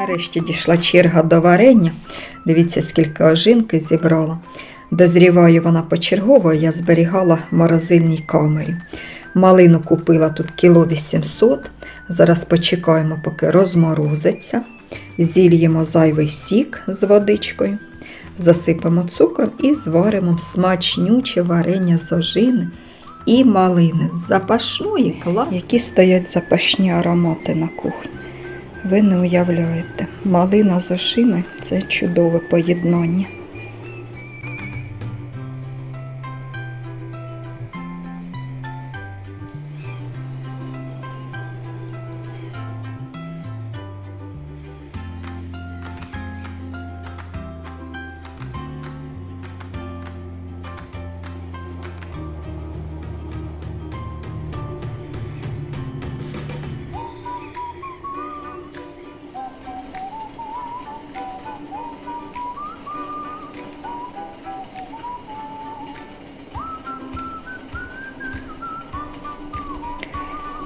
Нарешті дійшла черга до варення. Дивіться, скільки ожинки зібрала. Дозріває вона почергово, я зберігала в морозильній камері. Малину купила тут кіло 800. Зараз почекаємо, поки розморозиться. Зільємо зайвий сік з водичкою, засипемо цукром і зваримо смачнюче варення з ожини і малини. Запашної клас. Які стоять запашні аромати на кухні. Ви не уявляєте, малина з ошини – це чудове поєднання.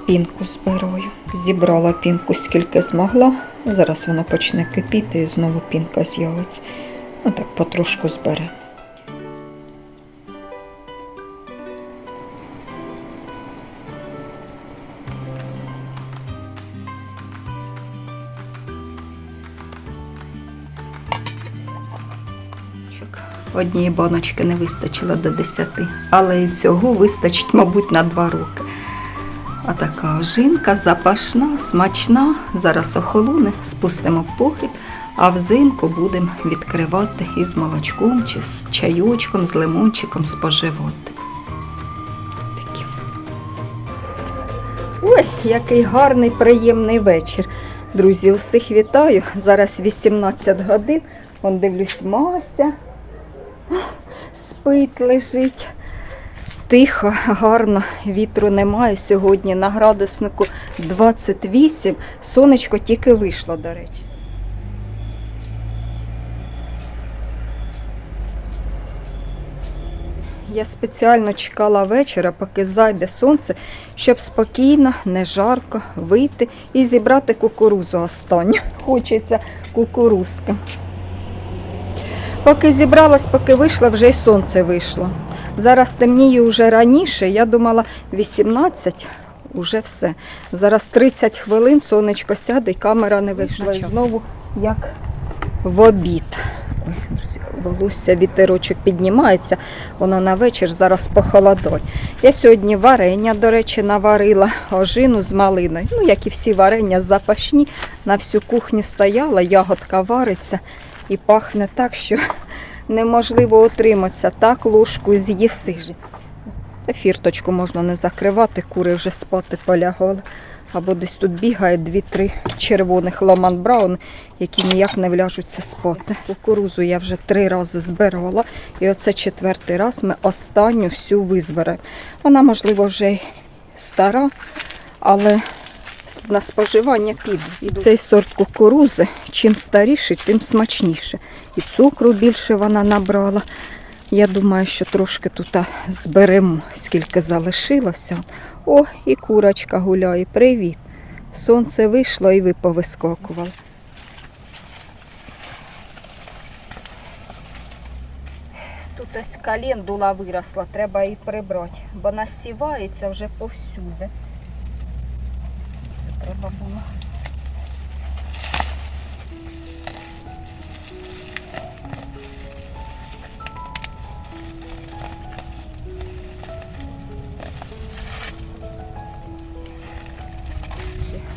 Пінку збираю. Зібрала пінку скільки змогла. Зараз вона почне кипіти і знову пінка з'явиться. Ну так потрошку збере. Однієї баночки не вистачило до 10, але і цього вистачить, мабуть, на 2 роки. А така ожинка запашна, смачна. Зараз охолоне, спустимо в погріб, а взимку будемо відкривати із молочком чи з чайочком, з лимончиком споживати. Такі. Ой, який гарний, приємний вечір. Друзі, усіх вітаю. Зараз 18 годин. Вон дивлюсь, Мася спить, лежить. Тихо, гарно, вітру немає сьогодні. На градуснику 28. Сонечко тільки вийшло, до речі. Я спеціально чекала вечора, поки зайде сонце, щоб спокійно, не жарко вийти і зібрати кукурузу останню. Хочеться кукурузки. Поки зібралась, поки вийшла, вже й сонце вийшло. Зараз темніє вже раніше. Я думала 18, уже все. Зараз 30 хвилин, сонечко сяде і камера не визначає. Знову як в обід. Ой, друзі, волосся вітерочок піднімається, воно на вечір зараз похолодой. Я сьогодні варення, до речі, наварила ожину з малиною. Ну, як і всі варення запашні, на всю кухню стояла, ягодка вариться і пахне так, що неможливо утриматися. Так ложку з'їси. Фірточку можна не закривати, кури вже спати полягали. Або десь тут бігає дві-три червоних ломан браун, які ніяк не вляжуться спати. Кукурузу я вже три рази збирала, і оце четвертий раз ми останню всю визберемо. Вона, можливо, вже й стара, але на споживання піде. І цей сорт кукурузи, чим старіший, тим смачніше. І цукру більше вона набрала. Я думаю, що трошки тут зберемо, скільки залишилося. О, і курочка гуляє. Привіт. Сонце вийшло і ви повискакували. Тут ось календула виросла, треба її прибрати, бо насівається вже повсюди. Треба було.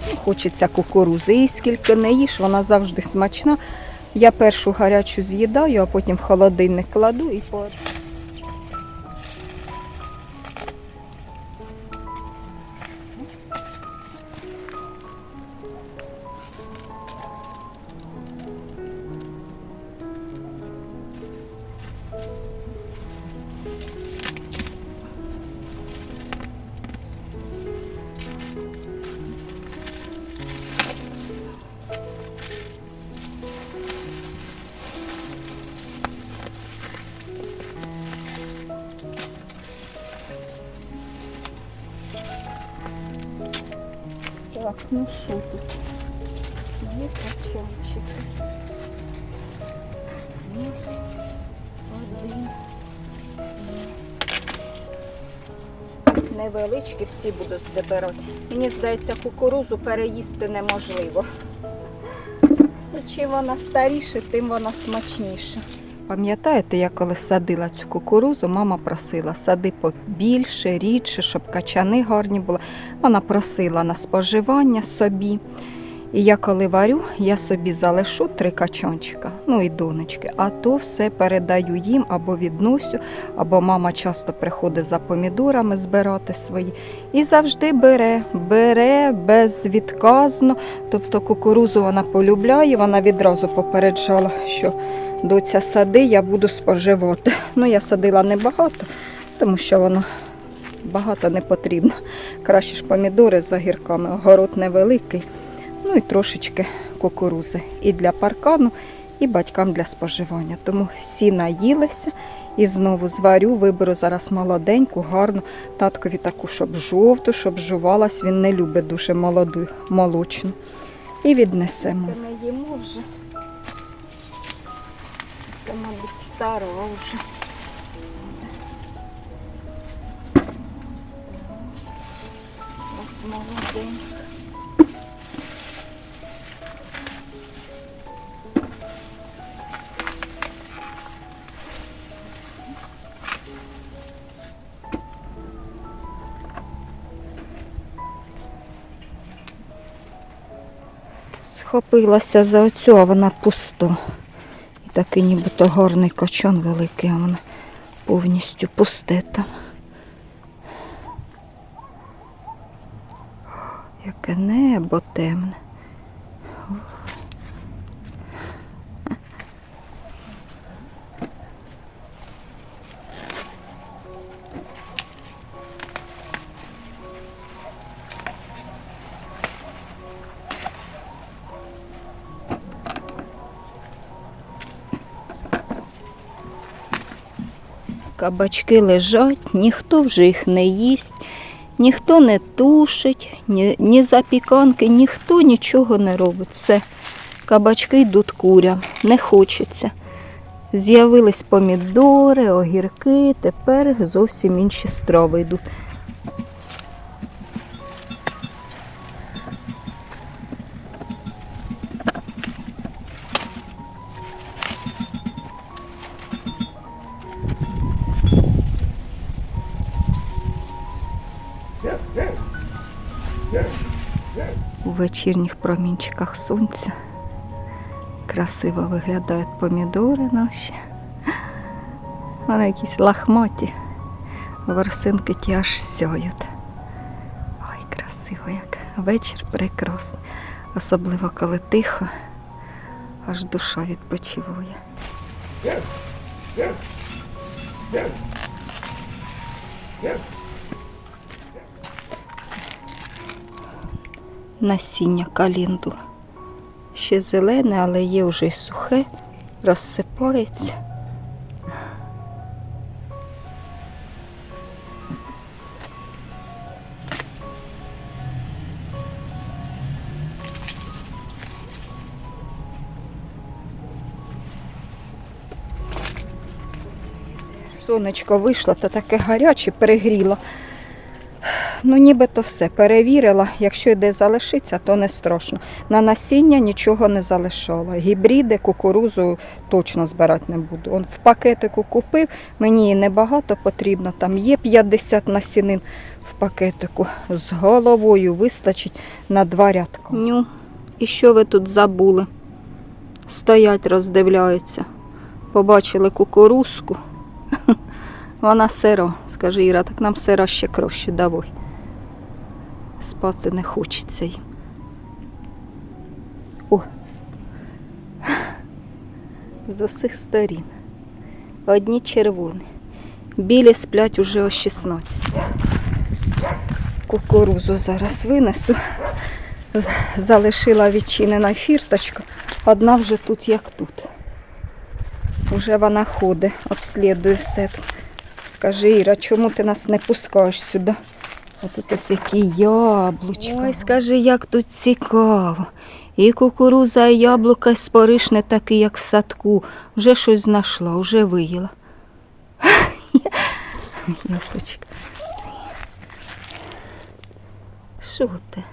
Ну, Хочеться кукурузи, і скільки не їш, вона завжди смачна. Я першу гарячу з'їдаю, а потім в холодильник кладу і по. Так, ну що тут? Є качанчики. Ось один. Невеличкі всі буду здебирати. Мені здається, кукурузу переїсти неможливо. І чим вона старіше, тим вона смачніша. Пам'ятаєте, я коли садила цю кукурузу, мама просила сади побільше, рідше, щоб качани гарні були. Вона просила на споживання собі. І я коли варю, я собі залишу три качанчика, ну і донечки, а то все передаю їм або відносю, або мама часто приходить за помідорами збирати свої. І завжди бере, бере безвідказно. Тобто кукурузу вона полюбляє, вона відразу попереджала, що доця сади, я буду споживати. Ну, я садила небагато, тому що воно багато не потрібно. Краще ж помідори з огірками, огород невеликий. Ну і трошечки кукурузи і для паркану, і батькам для споживання. Тому всі наїлися і знову зварю, виберу зараз молоденьку, гарну таткові таку, щоб жовту, щоб жувалась. Він не любить дуже молоду, молочну. І віднесемо. Ми їмо вже. Це, мабуть, стара вже. Ось молоденька. Схопилася за оцю, а вона пусто. Такий нібито гарний качан великий, а вона повністю пусте там. Яке небо темне. Кабачки лежать, ніхто вже їх не їсть, ніхто не тушить, ні, ні запіканки, ніхто нічого не робить. Все. Кабачки йдуть курям, не хочеться. З'явились помідори, огірки, тепер зовсім інші страви йдуть. Вечірніх промінчиках сонця красиво виглядають помідори наші. Вони якісь лахматі, ворсинки ті аж сяють. Ой, красиво як. Вечір прекрасний. Особливо коли тихо, аж душа відпочиває. Насіння каліндула. Ще зелене, але є вже й сухе, розсипається. Сонечко вийшло, та таке гаряче, перегріло. Ну, нібито все перевірила. Якщо йде залишиться, то не страшно. На насіння нічого не залишала. Гібриди, кукурузу точно збирати не буду. Он в пакетику купив, мені її небагато потрібно. Там є 50 насінин в пакетику. З головою вистачить на два рядка. Ню, і що ви тут забули? Стоять, роздивляються. Побачили кукурузку. Вона сира, скажи Іра, так нам сира ще краще давай. Спати не хочеться. О. З усіх сторін. Одні червоні. Білі сплять уже о 16. Кукурузу зараз винесу. Залишила відчинена фірточка. Одна вже тут як тут. Уже вона ходить, обслідує все. Скажи, Іра, чому ти нас не пускаєш сюди? А тут ось які яблучка. Ой, скажи, як тут цікаво. І кукуруза, і яблука, і спориш не як в садку. Вже щось знайшла, вже виїла. Яблучка. Що ти?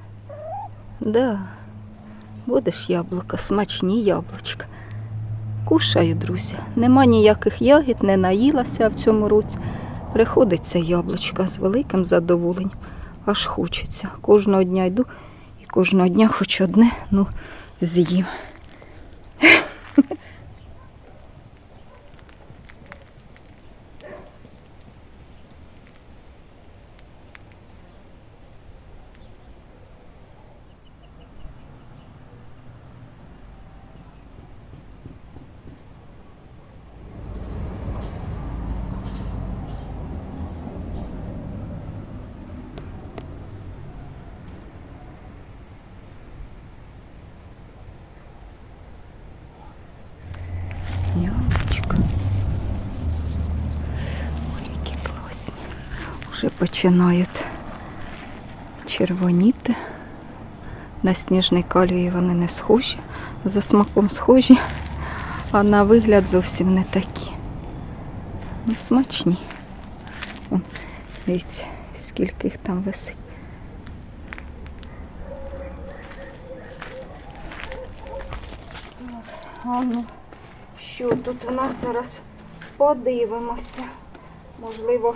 Да. Будеш яблука, смачні яблучка. Кушаю, друзі. Нема ніяких ягід, не наїлася в цьому році. Приходиться яблучка з великим задоволенням. Аж хочеться. Кожного дня йду і кожного дня хоч одне, ну, з'їм. Яблучко. Ой, які класні. Вже починають червоніти. На сніжний калій вони не схожі, за смаком схожі, а на вигляд зовсім не такі. Ну, смачні. Вон, дивіться, скільки їх там висить. А ну, що тут у нас зараз подивимося. Можливо,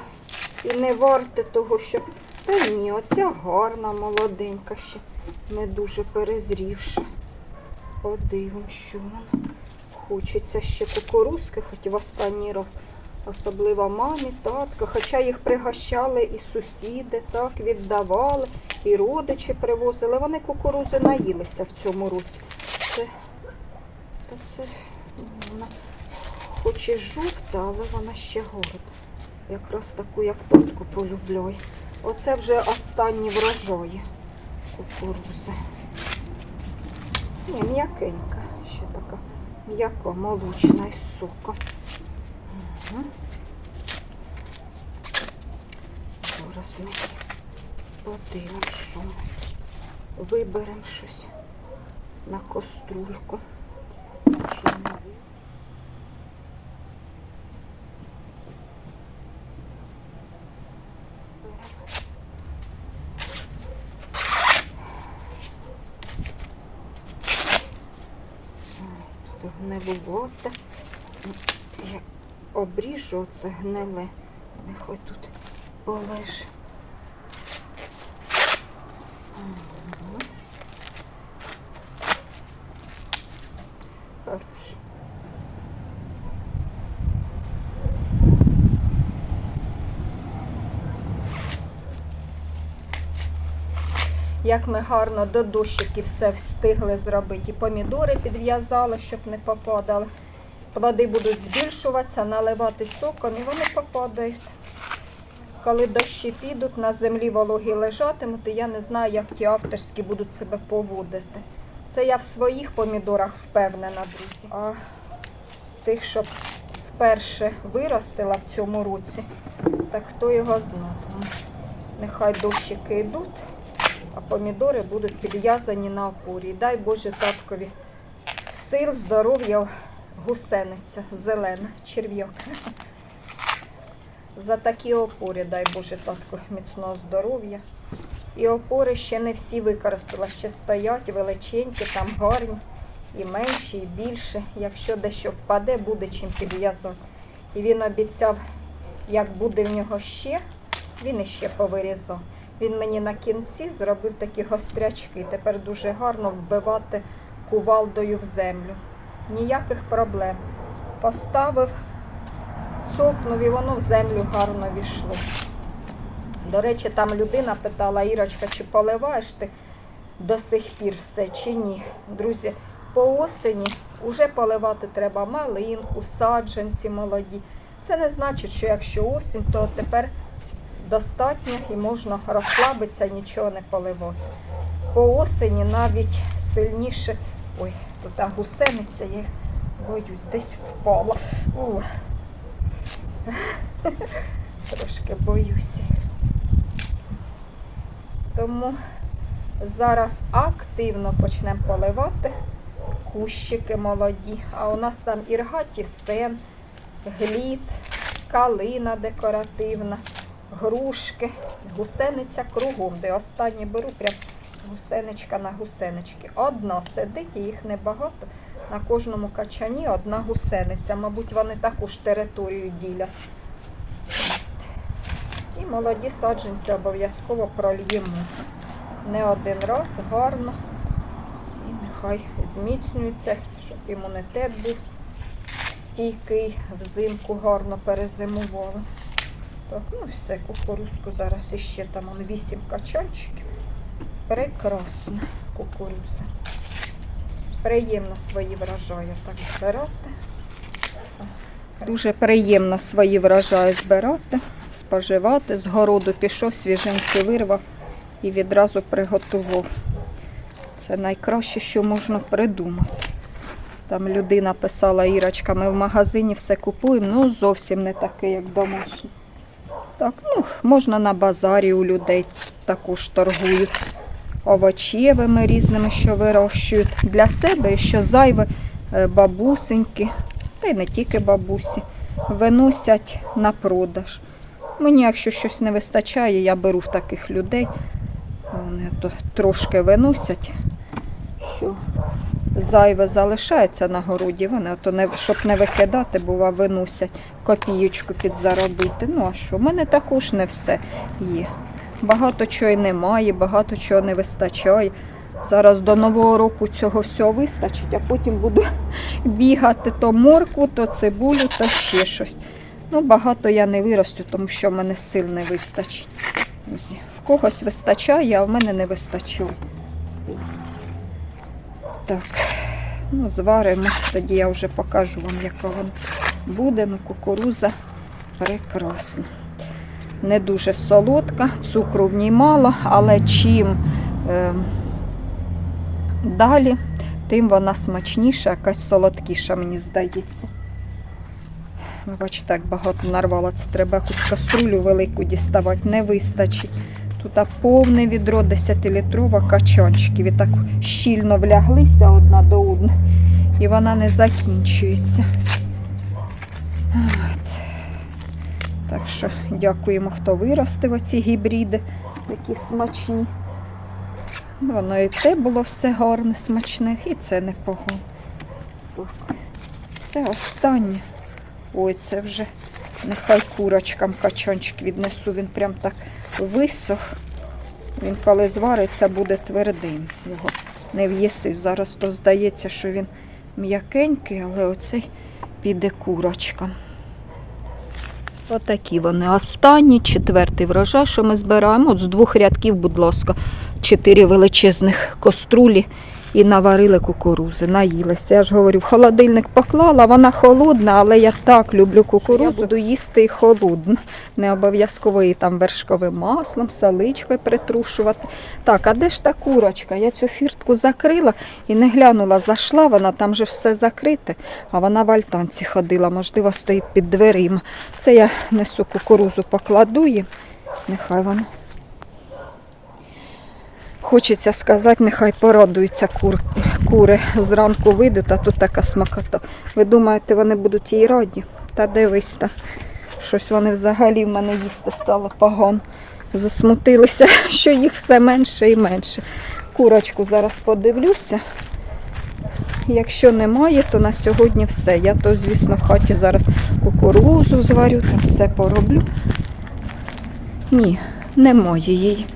і не варте того, що. Та ні, оця гарна, молоденька ще, не дуже перезрівша. Подивимо, що воно. Хочеться ще кукурузки, хоч в останній раз. Особливо мамі, татко. Хоча їх пригощали і сусіди, так, віддавали, і родичі привозили. Вони кукурузи наїлися в цьому році. Це та це вона хоч і жовта, але вона ще горда. Якраз таку, як татко полюбляє. Оце вже останні врожаї кукурузи. Ні, м'якенька, ще така м'яка, молочна із соком. Угу. Зараз ми подивимо, що виберемо щось на кострульку. Чи не ви- Ой, Я обріжу оце гниле. Нехай тут полеже. Як ми гарно до дощиків все встигли зробити. І помідори підв'язали, щоб не попадали. Плоди будуть збільшуватися, наливати соком і вони попадають. Коли дощі підуть, на землі вологі лежатимуть, і я не знаю, як ті авторські будуть себе поводити. Це я в своїх помідорах впевнена, друзі. А тих, що вперше виростила в цьому році, так хто його знає. Нехай дощики йдуть, а помідори будуть підв'язані на опорі. Дай Боже таткові сил, здоров'я, гусениця, зелена, черв'як. За такі опори, дай Боже, татку міцного здоров'я. І опори ще не всі використала, ще стоять величенькі, там гарні, і менші, і більше. Якщо дещо впаде, буде чим підв'язати. І він обіцяв, як буде в нього ще, він іще повирізав. Він мені на кінці зробив такі гострячки. Тепер дуже гарно вбивати кувалдою в землю. Ніяких проблем. Поставив, цокнув і воно в землю гарно війшло. До речі, там людина питала, Ірочка, чи поливаєш ти до сих пір все чи ні? Друзі, по осені вже поливати треба малинку, саджанці молоді. Це не значить, що якщо осінь, то тепер достатньо і можна розслабитися, нічого не поливати. По осені навіть сильніше. Ой, тут та гусениця, я боюсь, десь впала. О. Трошки боюся. Тому зараз активно почнемо поливати кущики молоді. А у нас там іргаті сен, глід, калина декоративна, грушки, гусениця кругом, де останні беру прям гусеничка на гусенички. Одна сидить, їх небагато. На кожному качані одна гусениця. Мабуть, вони таку ж територію ділять. І молоді саджанці обов'язково прольємо. Не один раз, гарно. І нехай зміцнюється, щоб імунітет був стійкий, взимку гарно перезимували. Так, ну все, кукурузку зараз іще там он 8 качанчиків. Прекрасна кукуруза. Приємно свої врожаї так збирати. Дуже приємно свої врожаї збирати, споживати. З городу пішов, свіжинки вирвав і відразу приготував. Це найкраще, що можна придумати. Там людина писала, Ірочка, ми в магазині все купуємо, ну зовсім не таке, як домашнє. Так, ну, можна на базарі у людей також торгують овочевими різними, що вирощують для себе, і що зайве е, бабусеньки, та й не тільки бабусі, виносять на продаж. Мені, якщо щось не вистачає, я беру в таких людей. Вони то трошки виносять, що зайве залишається на городі. Вони то не, щоб не викидати, бува, виносять копієчку підзаробити. Ну а що? У мене також не все є. Багато чого й немає, багато чого не вистачає. Зараз до Нового року цього всього вистачить, а потім буду бігати то моркву, то цибулю, то ще щось. Ну, багато я не виросту, тому що в мене сил не вистачить. В когось вистачає, а в мене не вистачає. Так, ну, зваримо, тоді я вже покажу вам, яка вона буде. Ну, кукуруза прекрасна. Не дуже солодка, цукру в ній мало, але чим е, далі, тим вона смачніша, якась солодкіша, мені здається. Ви бачите, як багато нарвала. Це треба якусь каструлю велику діставати, не вистачить. Тут повне відро 10-літрова качанчиків. І так щільно вляглися одна до одної. І вона не закінчується. Так що дякуємо, хто виростив оці гібриди, які смачні. Воно і те було все гарне, смачне, і це непогано. Все останнє. Ой, це вже нехай курочкам качанчик віднесу. Він прям так висох. Він коли звариться, буде твердим. Його не в'їси. Зараз то здається, що він м'якенький, але оцей піде курочкам. Отакі вони останні, четвертий врожай, що ми збираємо. От з двох рядків, будь ласка, чотири величезних кострулі і наварили кукурузи, наїлися. Я ж говорю, в холодильник поклала, вона холодна, але я так люблю кукурузу. Я буду їсти і холодну. Не обов'язково її там вершковим маслом, саличкою притрушувати. Так, а де ж та курочка? Я цю фіртку закрила і не глянула, зайшла вона, там же все закрите, а вона в альтанці ходила, можливо, стоїть під дверима. Це я несу кукурузу, покладу їм. Нехай вона. Хочеться сказати, нехай порадуються кур, кури. Зранку вийдуть, а тут така смакота. Ви думаєте, вони будуть їй раді? Та дивись та. Щось вони взагалі в мене їсти стало погано. Засмутилися, що їх все менше і менше. Курочку зараз подивлюся. Якщо немає, то на сьогодні все. Я то, звісно, в хаті зараз кукурузу зварю, там все пороблю. Ні, немає її.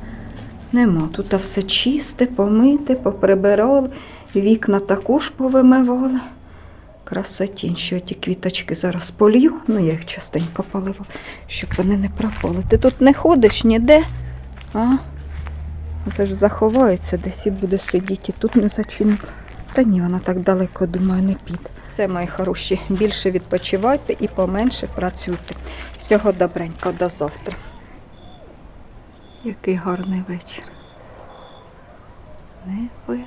Нема. Тут все чисте, помите, поприбирали, вікна також повимивали. Красотінь, що ті квіточки зараз полью, ну я їх частенько полива, щоб вони не пропали. Ти тут не ходиш ніде, а? Це ж заховається десь і буде сидіти, і тут не зачинить. Та ні, вона так далеко, думаю, не піде. Все, мої хороші, більше відпочивайте і поменше працюйте. Всього добренько, до завтра. Який гарний вечір. Небо